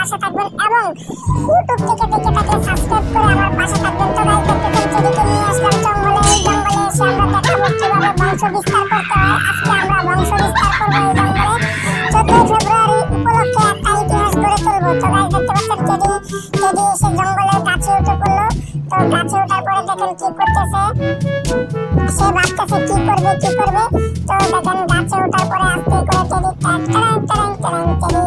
পাশে থাকবেন এবং ইউটিউব থেকে দেখে থাকলে সাবস্ক্রাইব করে আমার পাশে থাকবেন। তো গাইস দেখতেছেন চোদ্দকে নিয়ে আসলাম। জঙ্গলে এই জঙ্গলে এসে আমরা দেখাবো কীভাবে বংশ বিস্তার করতে হয়। আজকে আমরা বংশ বিস্তার করব এই জঙ্গলে। চোদ্দই ফেব্রুয়ারি উপলক্ষে একটা ইতিহাস গড়ে তুলবো। তো গাইস দেখতে পাচ্ছেন টেডি টেডি এসে জঙ্গলে গাছে উঠে পড়ল। তো গাছে ওঠার পরে দেখেন কি করতেছে। সে ভাবতেছে কি করবে কি করবে। তো দেখেন গাছে ওঠার পরে আস্তে করে টেডি ট্যাক ট্যাং ট্যাং ট্যাং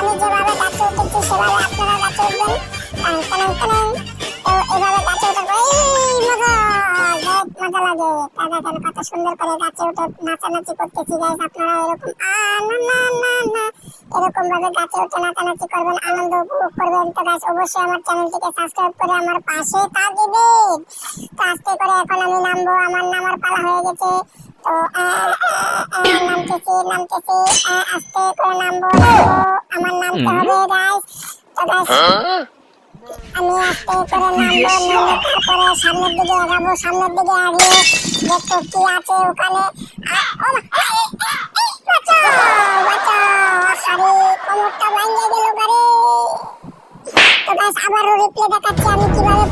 আমি যেভাবে গাছে উঠেছি সেভাবে আপনারা গাছে উঠবেন। কত সুন্দর করে গাছে উঠে নাচানাচি করতেছি গাইস আপনারা এরকম না না না না এরকম ভাবে গাছে উঠে নাচানাচি করবেন আনন্দ উপভোগ করবেন। তো গাইস অবশ্যই আমার চ্যানেলটিকে সাবস্ক্রাইব করে আমার পাশে থাকবেন। তো আস্তে করে এখন আমি নামবো আমার নামার পালা হয়ে গেছে। তো নামতেছি নামতেছি আস্তে করে নামবো আমার নামতে হবে গাইস তো গাইস আমি আস্তে করে নামবো নেমে তারপরে সামনের দিকে আগাবো সামনের দিকে আগিয়ে দেখো কি আছে ওখানে। আবারও রিপ্লে দেখাচ্ছি আমি কীভাবে